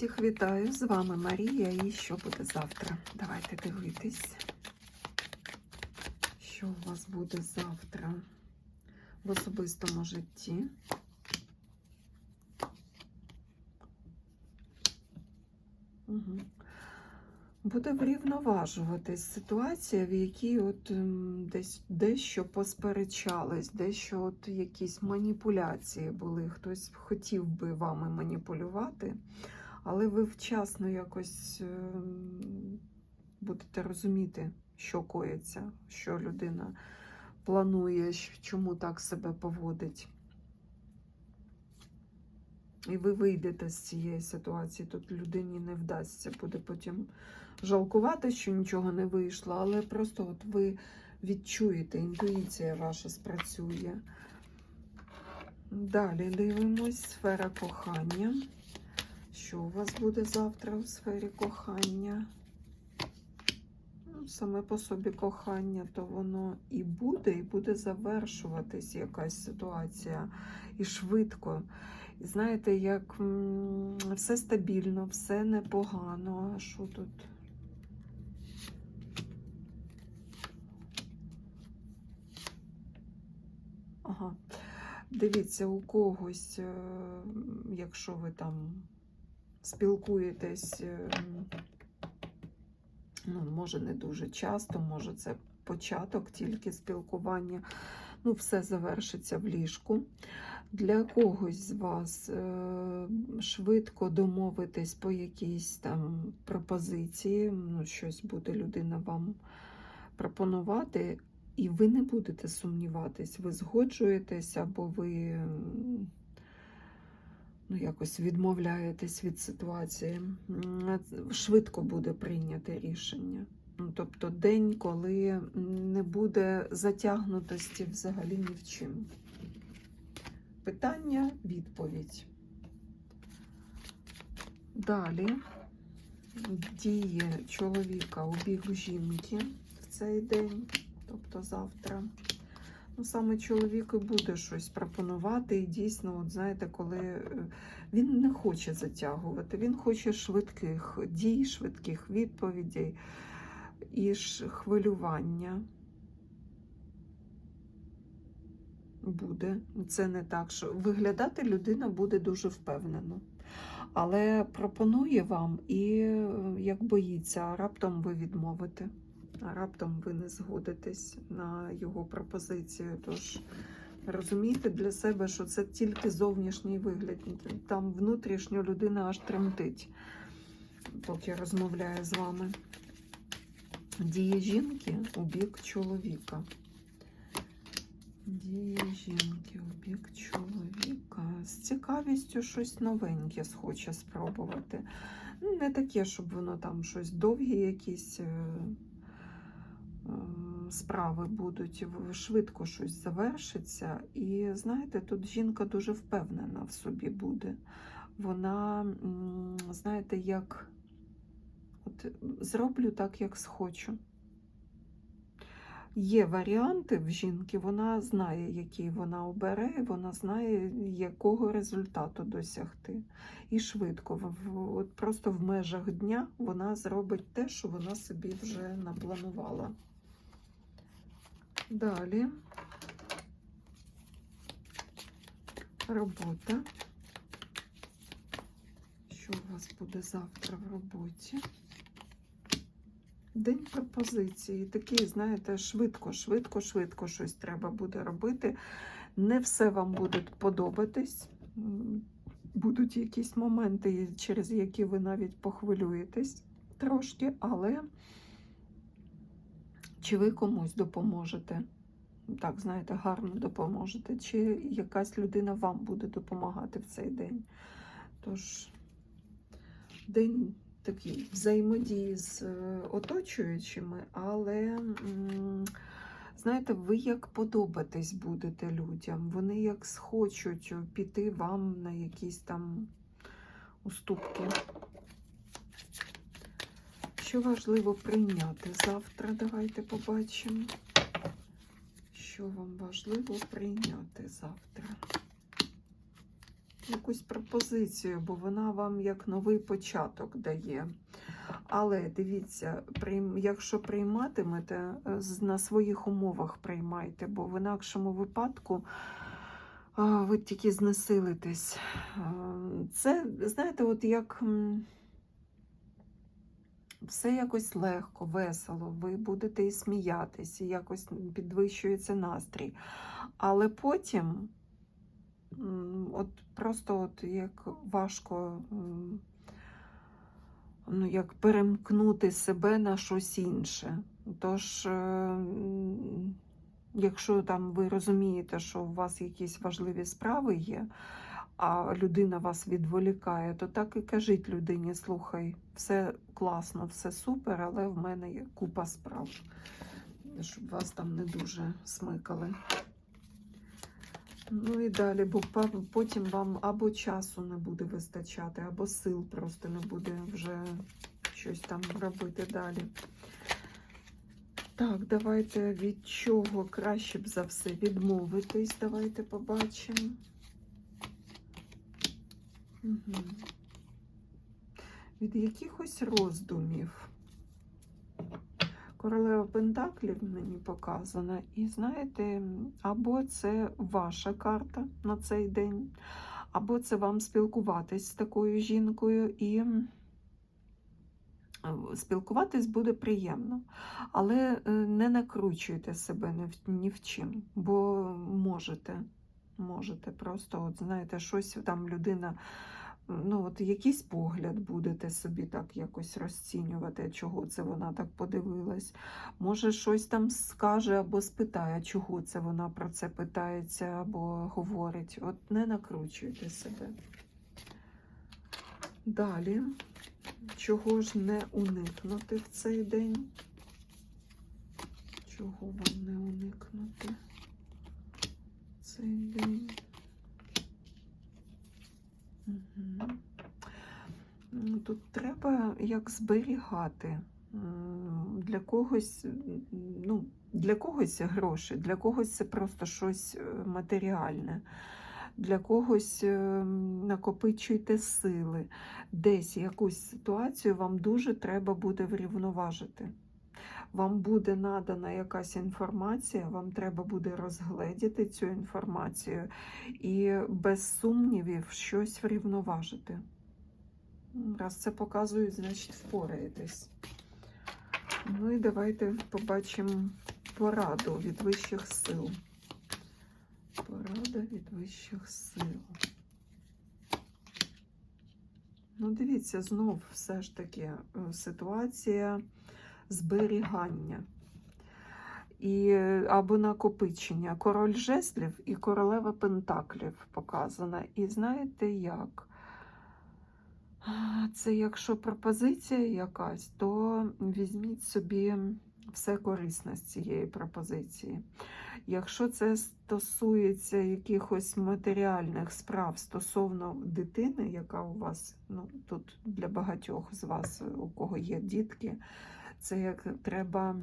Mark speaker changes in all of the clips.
Speaker 1: Всіх вітаю! З вами Марія. І що буде завтра? Давайте дивитись, що у вас буде завтра в особистому житті. Угу. Буде врівноважуватись ситуація, в якій от десь дещо посперечались, дещо от якісь маніпуляції були. Хтось хотів би вами маніпулювати, але ви вчасно якось ем, будете розуміти, що коїться, що людина планує, чому так себе поводить. І ви вийдете з цієї ситуації. Тут людині не вдасться, буде потім жалкувати, що нічого не вийшло, але просто от ви відчуєте, інтуїція ваша спрацює. Далі дивимось сфера кохання. Що у вас буде завтра у сфері кохання? Ну, Саме по собі кохання, то воно і буде, і буде завершуватись якась ситуація і швидко. І знаєте, як все стабільно, все непогано. А що тут? Ага. Дивіться, у когось, е, якщо ви там спілкуєтесь, е, ну, може, не дуже часто, може, це початок тільки спілкування. Ну, все завершиться в ліжку. Для когось з вас е, швидко домовитись по якійсь там пропозиції, ну, щось буде людина вам пропонувати, і ви не будете сумніватись, ви згоджуєтесь або ви ну, якось відмовляєтесь від ситуації. Швидко буде прийняте рішення. Ну, Тобто день, коли не буде затягнутості взагалі ні в чим. Питання, відповідь. Далі діє чоловіка у бік жінки в цей день, тобто завтра. Ну, саме чоловік і буде щось пропонувати. І дійсно, от знаєте, коли е, він не хоче затягувати, він хоче швидких дій, швидких відповідей і ж хвилювання. Буде. Це не так, що виглядати людина буде дуже впевнено. Але пропонує вам і е, як боїться, раптом ви відмовите, а раптом ви не згодитесь на його пропозицію. Тож розумійте для себе, що це тільки зовнішній вигляд. Там внутрішньо людина аж тремтить, поки розмовляє з вами. Діє жінки у бік чоловіка. Діє жінки у бік чоловіка. З цікавістю щось новеньке схоче спробувати. Не таке, щоб воно там щось довгі, якісь е, справи будуть, швидко щось завершиться. І знаєте, тут жінка дуже впевнена в собі буде. Вона, знаєте, як от, зроблю так, як схочу. Є варіанти в жінки, вона знає, який вона обере, вона знає, якого результату досягти. І швидко, от просто в межах дня вона зробить те, що вона собі вже напланувала. Далі. Робота. Що у вас буде завтра в роботі? День пропозиції. Такий, знаєте, швидко, швидко, швидко щось треба буде робити. Не все вам буде подобатись. Будуть якісь моменти, через які ви навіть похвилюєтесь трошки, але чи ви комусь допоможете? Так, знаєте, гарно допоможете, чи якась людина вам буде допомагати в цей день. Тож, день такий взаємодії з е, оточуючими, але знаєте, ви як подобатись будете людям. Вони як схочуть піти вам на якісь там уступки. Що важливо прийняти завтра? Давайте побачимо. Що вам важливо прийняти завтра? якусь пропозицію, бо вона вам як новий початок дає. Але дивіться, якщо прийматимете, е, на своїх умовах приймайте, бо в інакшому випадку ви тільки знесилитесь. Це, знаєте, от як все якось легко, весело, ви будете і сміятись, і якось підвищується настрій. Але потім, от просто от як важко. ну, як перемкнути себе на щось інше. Тож, е, якщо там ви розумієте, що у вас якісь важливі справи є, а людина вас відволікає, то так і кажіть людині: слухай, все класно, все супер, але в мене є купа справ, щоб вас там не дуже смикали. Ну і далі, бо потім вам або часу не буде вистачати, або сил просто не буде вже щось там робити далі. Так, давайте від чого краще б за все відмовитись. Давайте побачимо. Від якихось роздумів. Королева Пентаклів мені показана. І знаєте, або це ваша карта на цей день, або це вам спілкуватись з такою жінкою і спілкуватись буде приємно. Але е, не накручуйте себе ні в чим, бо можете. Можете просто, от знаєте, щось там людина ну, от якийсь погляд будете собі так якось розцінювати, чого це вона так подивилась. Може, щось там скаже або спитає, чого це вона про це питається або говорить. От не накручуйте себе. Далі, чого ж не уникнути в цей день? Чого вам не уникнути Мгм. Ну, Тут треба як зберігати. Для когось, ну, для когось гроші, для когось це просто щось е, матеріальне. Для когось е, накопичуйте сили. Десь якусь ситуацію вам дуже треба буде врівноважити. Вам буде надана якась інформація, вам треба буде розгледіти цю інформацію і без сумнівів щось врівноважити. Раз це показують, значить впораєтесь. Ну і давайте побачимо пораду від вищих сил. Порада від вищих сил. Ну, дивіться, знов все ж таки е, ситуація зберігання і або накопичення. Король жезлів і королева пентаклів показана. І знаєте як? Це якщо пропозиція якась, то візьміть собі все корисне з цієї пропозиції. Якщо це стосується якихось матеріальних справ стосовно дитини, яка у вас, ну тут для багатьох з вас, у кого є дітки, це як треба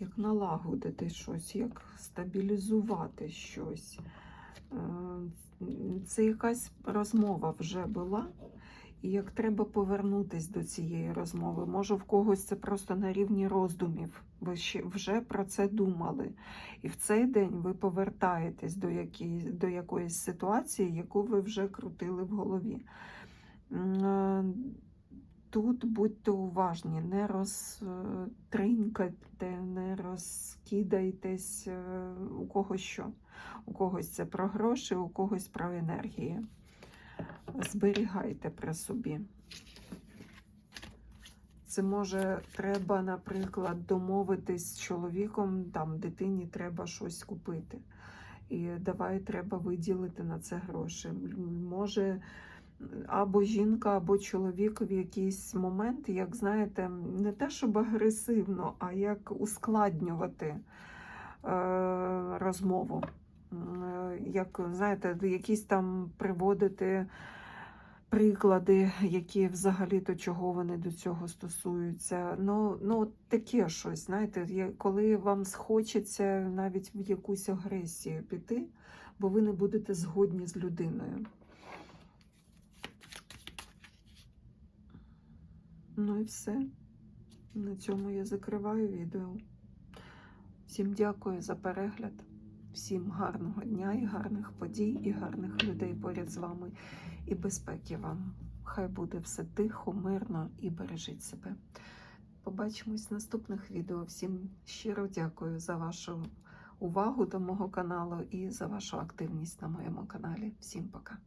Speaker 1: як налагодити щось, як стабілізувати щось. Е, Це якась розмова вже була, і як треба повернутись до цієї розмови. Може, в когось це просто на рівні роздумів. Ви вже про це думали. І в цей день ви повертаєтесь до, якій, до якоїсь ситуації, яку ви вже крутили в голові. Тут будьте уважні, не розтринькайте, не розкидайтесь е, у когось що. У когось це про гроші, у когось про енергії. Зберігайте при собі. Це може треба, наприклад, домовитись з чоловіком, там дитині треба щось купити. І давай треба виділити на це гроші. Може або жінка, або чоловік в якийсь момент, як знаєте, не те, щоб агресивно, а як ускладнювати е, розмову. Е, Як, знаєте, якісь там приводити приклади, які взагалі-то чого вони до цього стосуються. Ну, ну таке щось, знаєте, коли вам схочеться навіть в якусь агресію піти, бо ви не будете згодні з людиною. Ну і все. На цьому я закриваю відео. Всім дякую за перегляд. Всім гарного дня і гарних подій, і гарних людей поряд з вами, і безпеки вам. Хай буде все тихо, мирно і бережіть себе. Побачимось в наступних відео. Всім щиро дякую за вашу увагу до мого каналу і за вашу активність на моєму каналі. Всім пока!